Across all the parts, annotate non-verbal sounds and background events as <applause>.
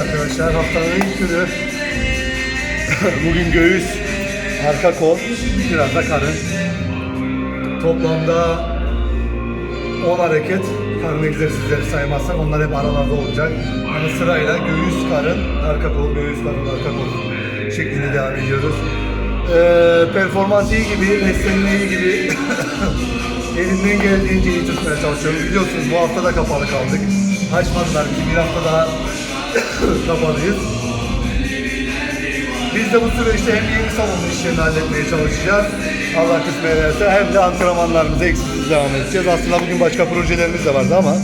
arkadaşlar. Haftanın ilk günü. <laughs> Bugün göğüs, arka kol, biraz da karın. Toplamda 10 hareket karın egzersizleri saymazsak onlar hep aralarda olacak. Yani sırayla göğüs, karın, arka kol, göğüs, karın, arka kol şeklinde devam ediyoruz. Ee, performans iyi gibi, beslenme iyi gibi. <laughs> Elimden geldiğince iyi tutmaya çalışıyorum. Biliyorsunuz bu hafta da kapalı kaldık. Açmadılar ki bir hafta daha kapalıyız. Biz de bu süreçte hem yeni salonun işlerini halletmeye çalışacağız. Allah kısmet ederse hem de antrenmanlarımıza eksiksiz devam edeceğiz. Aslında bugün başka projelerimiz de vardı ama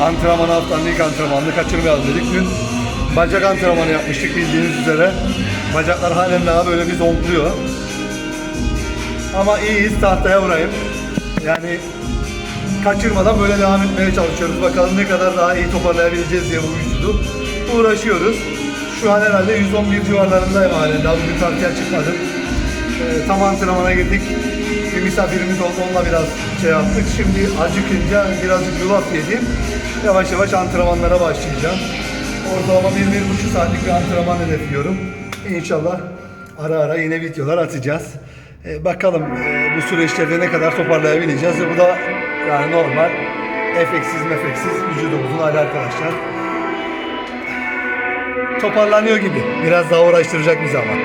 antrenman haftanın ilk antrenmanını kaçırmayalım dedik. Dün bacak antrenmanı yapmıştık bildiğiniz üzere. Bacaklar halen daha böyle bir zonkluyor. Ama iyiyiz tahtaya vurayım. Yani kaçırmadan böyle devam etmeye çalışıyoruz. Bakalım ne kadar daha iyi toparlayabileceğiz diye bu vücudu uğraşıyoruz. Şu an herhalde 111 civarlarındayım halen. Daha bugün tartıya çıkmadım. Ee, tam antrenmana girdik. Bir misafirimiz oldu onunla biraz şey yaptık. Şimdi acıkınca birazcık yulaf yedim. Yavaş yavaş antrenmanlara başlayacağım. Ortalama 1-1,5 saatlik bir antrenman hedefliyorum. İnşallah ara ara yine videolar atacağız. Ee, bakalım e, bu süreçlerde ne kadar toparlayabileceğiz. Bu da yani normal efeksiz mefeksiz vücudumuzun hali arkadaşlar. Toparlanıyor gibi. Biraz daha uğraştıracak bizi ama.